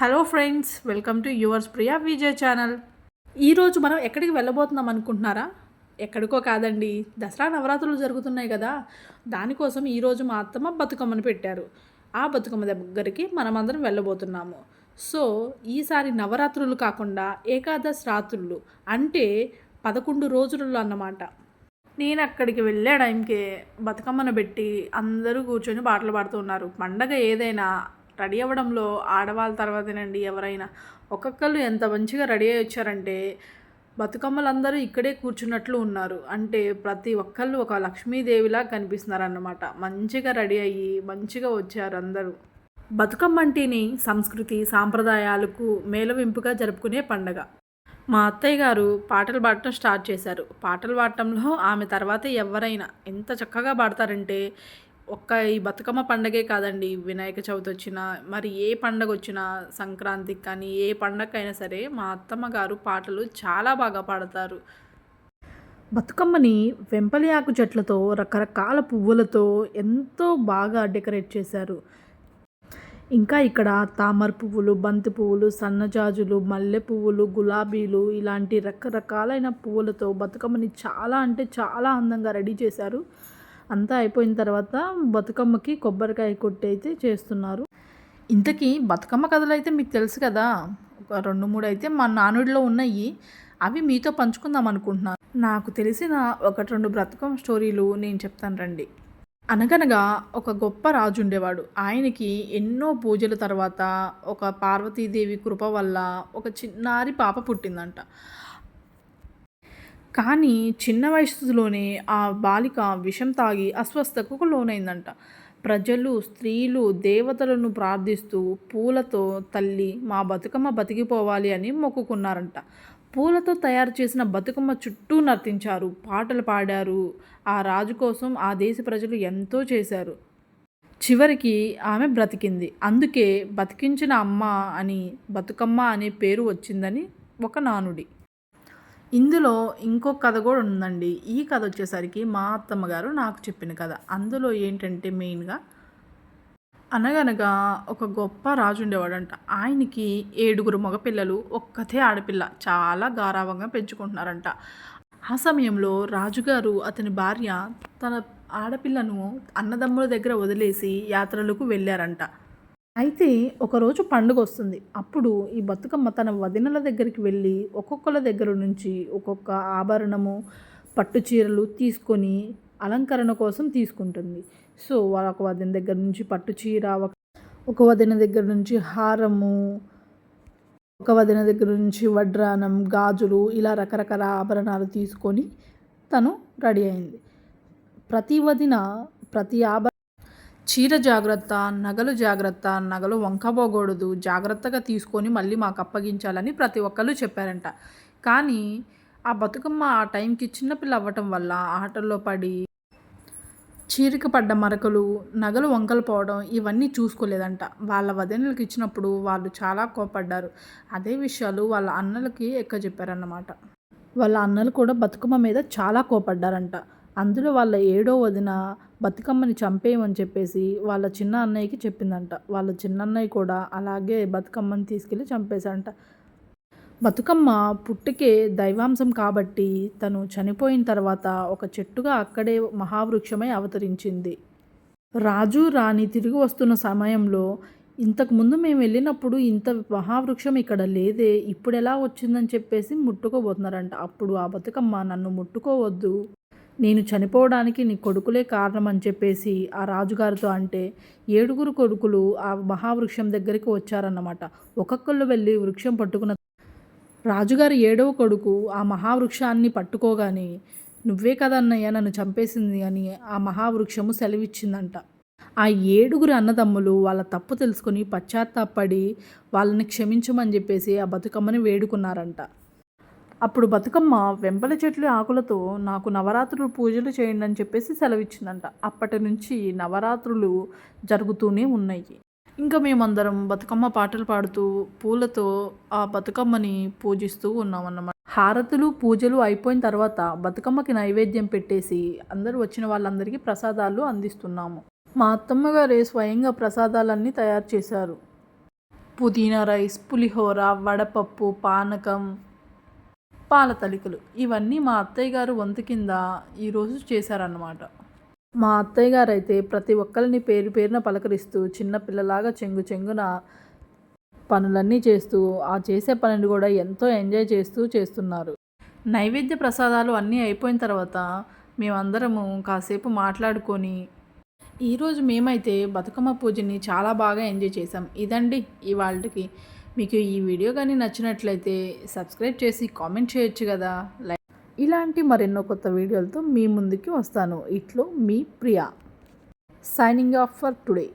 Hello friends welcome to yours Priya Vijay channel ఈరోజు మనం ఎక్కడికి వెళ్ళబోతున్నాం అనుకుంటున్నారా? ఎక్కడికో కాదండి. దసరా నవరాత్రులు జరుగుతున్నాయి కదా. దానికోసం ఈరోజు మా అత్తమ్మ బతుకమ్మను పెట్టారు. ఆ బతుకమ్మ దగ్గరికి మనమందరం వెళ్ళబోతున్నాము. సో ఈసారి నవరాత్రులు కాకుండా ఏకాదశి రాత్రులు అంటే పదకొండు రోజులు అన్నమాట. నేను అక్కడికి వెళ్ళే టైంకి బతుకమ్మను పెట్టి అందరూ కూర్చొని పాటలు పాడుతున్నారు పండగ ఏదైనా రెడీ అవ్వడంలో ఆడవాళ్ళ తర్వాతేనండి ఎవరైనా. ఒక్కొక్కళ్ళు ఎంత మంచిగా రెడీ అయ్యి వచ్చారంటే బతుకమ్మలందరూ ఇక్కడే కూర్చున్నట్లు ఉన్నారు. అంటే ప్రతి ఒక్కళ్ళు ఒక లక్ష్మీదేవిలా కనిపిస్తున్నారన్నమాట. మంచిగా రెడీ అయ్యి మంచిగా వచ్చారు అందరూ. బతుకమ్మ అంటేనే సంస్కృతి సాంప్రదాయాలకు మేలవింపుగా జరుపుకునే పండగ. మా అత్తయ్య గారు పాటలు పాడటం స్టార్ట్ చేశారు. పాటలు పాడటంలో ఆమె తర్వాత ఎవరైనా ఎంత చక్కగా పాడతారంటే ఒక్క ఈ బతుకమ్మ పండగే కాదండి. వినాయక చవితి వచ్చినా మరి ఏ పండగ వచ్చినా సంక్రాంతికి కానీ ఏ పండగకైనా సరే మా అత్తమ్మ గారు పాటలు చాలా బాగా పాడతారు. బతుకమ్మని వెంపలి ఆకు చెట్లతో రకరకాల పువ్వులతో ఎంతో బాగా డెకరేట్ చేశారు. ఇంకా ఇక్కడ తామర పువ్వులు బంతి పువ్వులు సన్నజాజులు మల్లె పువ్వులు గులాబీలు ఇలాంటి రకరకాలైన పువ్వులతో బతుకమ్మని చాలా అంటే చాలా అందంగా రెడీ చేశారు. అంతా అయిపోయిన తర్వాత బతుకమ్మకి కొబ్బరికాయ కొట్టి అయితే చేస్తున్నారు. ఇంతకీ బతుకమ్మ కథలు అయితే మీకు తెలుసు కదా? ఒక రెండు మూడు అయితే మా నానుడిలో ఉన్నాయి అవి మీతో పంచుకుందాం అనుకుంటున్నాను నాకు తెలిసిన ఒకటి రెండు బ్రతుకమ్మ స్టోరీలు నేను చెప్తాను రండి. అనగనగా ఒక గొప్ప రాజు ఉండేవాడు ఆయనకి ఎన్నో పూజల తర్వాత ఒక పార్వతీదేవి కృప వల్ల ఒక చిన్నారి పాప పుట్టిందంట. కానీ చిన్న వయసులోనే ఆ బాలిక విషం తాగి అస్వస్థకు లోనైందంట. ప్రజలు స్త్రీలు దేవతలను ప్రార్థిస్తూ పూలతో తల్లి మా బతుకమ్మ బతికిపోవాలి అని మొక్కుకున్నారంట. పూలతో తయారు చేసిన బతుకమ్మ చుట్టూ నర్తించారు పాటలు పాడారు. ఆ రాజు కోసం ఆ దేశ ప్రజలు ఎంతో చేశారు. చివరికి ఆమె బ్రతికింది. అందుకే బతికించిన అమ్మ అని బతుకమ్మ అనే పేరు వచ్చిందని ఒక నానుడి. ఇందులో ఇంకో కథ కూడా ఉందండి. ఈ కథ వచ్చేసరికి మా అత్తమ్మ గారు నాకు చెప్పిన కథ. అందులో ఏంటంటే మెయిన్గా అనగనగా ఒక గొప్ప రాజు ఉండేవాడంట. ఆయనకి ఏడుగురు మగపిల్లలు ఒక్కతే ఆడపిల్ల. చాలా గారావంగా పెంచుకుంటున్నారంట. ఆ సమయంలో రాజుగారు అతని భార్య తన ఆడపిల్లను అన్నదమ్ముల దగ్గర వదిలేసి యాత్రలకు వెళ్ళారంట. అయితే ఒకరోజు పండుగ వస్తుంది. అప్పుడు ఈ బతుకమ్మ తన వదినల దగ్గరికి వెళ్ళి ఒక్కొక్కల దగ్గర నుంచి ఒక్కొక్క ఆభరణము పట్టు చీరలు తీసుకొని అలంకరణ కోసం తీసుకుంటుంది. సో ఒక వదిన దగ్గర నుంచి పట్టు చీర ఒక వదిన దగ్గర నుంచి హారము ఒక వదిన దగ్గర నుంచి వడ్రానం గాజులు ఇలా రకరకాల ఆభరణాలు తీసుకొని తను రెడీ అయింది. ప్రతి వదిన ప్రతి ఆభరణ చీర జాగ్రత్త నగలు జాగ్రత్త నగలు వంకబోకూడదు జాగ్రత్తగా తీసుకొని మళ్ళీ మాకు అప్పగించాలని ప్రతి ఒక్కళ్ళు చెప్పారంట. కానీ ఆ బతుకమ్మ ఆ టైంకి చిన్నపిల్ల అవ్వటం వల్ల ఆటల్లో పడి చీరిక పడ్డ మరకలు నగలు వంకలు పోవడం ఇవన్నీ చూసుకోలేదంట. వాళ్ళ వదినలకు ఇచ్చినప్పుడు వాళ్ళు చాలా కోపడ్డారు. అదే విషయాలు వాళ్ళ అన్నలకి ఎక్క చెప్పారన్నమాట. వాళ్ళ అన్నలు కూడా బతుకమ్మ మీద చాలా కోపడ్డారంట. అందులో వాళ్ళ ఏడో వదిన బతుకమ్మని చంపేయమని చెప్పేసి వాళ్ళ చిన్న అన్నయ్యకి చెప్పిందంట. వాళ్ళ చిన్న అన్నయ్య కూడా అలాగే బతుకమ్మని తీసుకెళ్ళి చంపేశాడంట బతుకమ్మ పుట్టికే దైవాంశం కాబట్టి తను చనిపోయిన తర్వాత ఒక చెట్టుగా అక్కడే మహావృక్షమై అవతరించింది. రాజు రాణి తిరిగి వస్తున్న సమయంలో ఇంతకుముందు మేము వెళ్ళినప్పుడు ఇంత మహావృక్షం ఇక్కడ లేదే ఇప్పుడు ఎలా వచ్చిందని చెప్పేసి ముట్టుకోబోతున్నారంట. అప్పుడు ఆ బతుకమ్మ నన్ను ముట్టుకోవద్దు నేను చనిపోవడానికి నీ కొడుకులే కారణం అని చెప్పేసి ఆ రాజుగారితో అంటే ఏడుగురు కొడుకులు ఆ మహావృక్షం దగ్గరికి వచ్చారన్నమాట. ఒక్కొక్కళ్ళు వెళ్ళి వృక్షం పట్టుకున్న రాజుగారి ఏడవ కొడుకు ఆ మహావృక్షాన్ని పట్టుకోగానే నువ్వే కదన్నయ్య నన్ను చంపేసింది అని ఆ మహావృక్షము సెలవిచ్చిందంట. ఆ ఏడుగురు అన్నదమ్ములు వాళ్ళ తప్పు తెలుసుకొని పశ్చాత్తాపడి వాళ్ళని క్షమించమని చెప్పేసి ఆ బతుకమ్మని వేడుకున్నారంట. అప్పుడు బతుకమ్మ వెంపల చెట్లు ఆకులతో నాకు నవరాత్రులు పూజలు చేయండి అని చెప్పేసి సెలవిచ్చిందంట. అప్పటి నుంచి నవరాత్రులు జరుగుతూనే ఉన్నాయి. ఇంకా మేమందరం బతుకమ్మ పాటలు పాడుతూ పూలతో ఆ బతుకమ్మని పూజిస్తూ ఉన్నామన్నమాట. హారతులు పూజలు అయిపోయిన తర్వాత బతుకమ్మకి నైవేద్యం పెట్టేసి అందరూ వచ్చిన వాళ్ళందరికీ ప్రసాదాలు అందిస్తున్నాము. మా అత్తమ్మ గారే స్వయంగా ప్రసాదాలన్నీ తయారు చేశారు. పుదీనా రైస్ పులిహోర వడపప్పు పానకం పాల తలికలు. ఇవన్నీ మా అత్తయ్య గారు వంతు కింద ఈరోజు చేశారన్నమాట. మా అత్తయ్య గారు అయితే ప్రతి ఒక్కరిని పేరు పేరున పలకరిస్తూ చిన్నపిల్లలాగా చెంగు చెంగున పనులన్నీ చేస్తూ ఆ చేసే పనిని కూడా ఎంతో ఎంజాయ్ చేస్తూ చేస్తున్నారు. నైవేద్య ప్రసాదాలు అన్నీ అయిపోయిన తర్వాత మేమందరము కాసేపు మాట్లాడుకొని ఈరోజు మేమైతే బతుకమ్మ పూజని చాలా బాగా ఎంజాయ్ చేసాం ఇదండి ఇవాళకి మీకు ఈ వీడియో కానీ నచ్చినట్లయితే సబ్స్క్రైబ్ చేసి కామెంట్ చేయొచ్చు కదా. లైక్ ఇలాంటి మరెన్నో కొత్త వీడియోలతో మీ ముందుకి వస్తాను. ఇట్లో మీ Priya. Signing off for today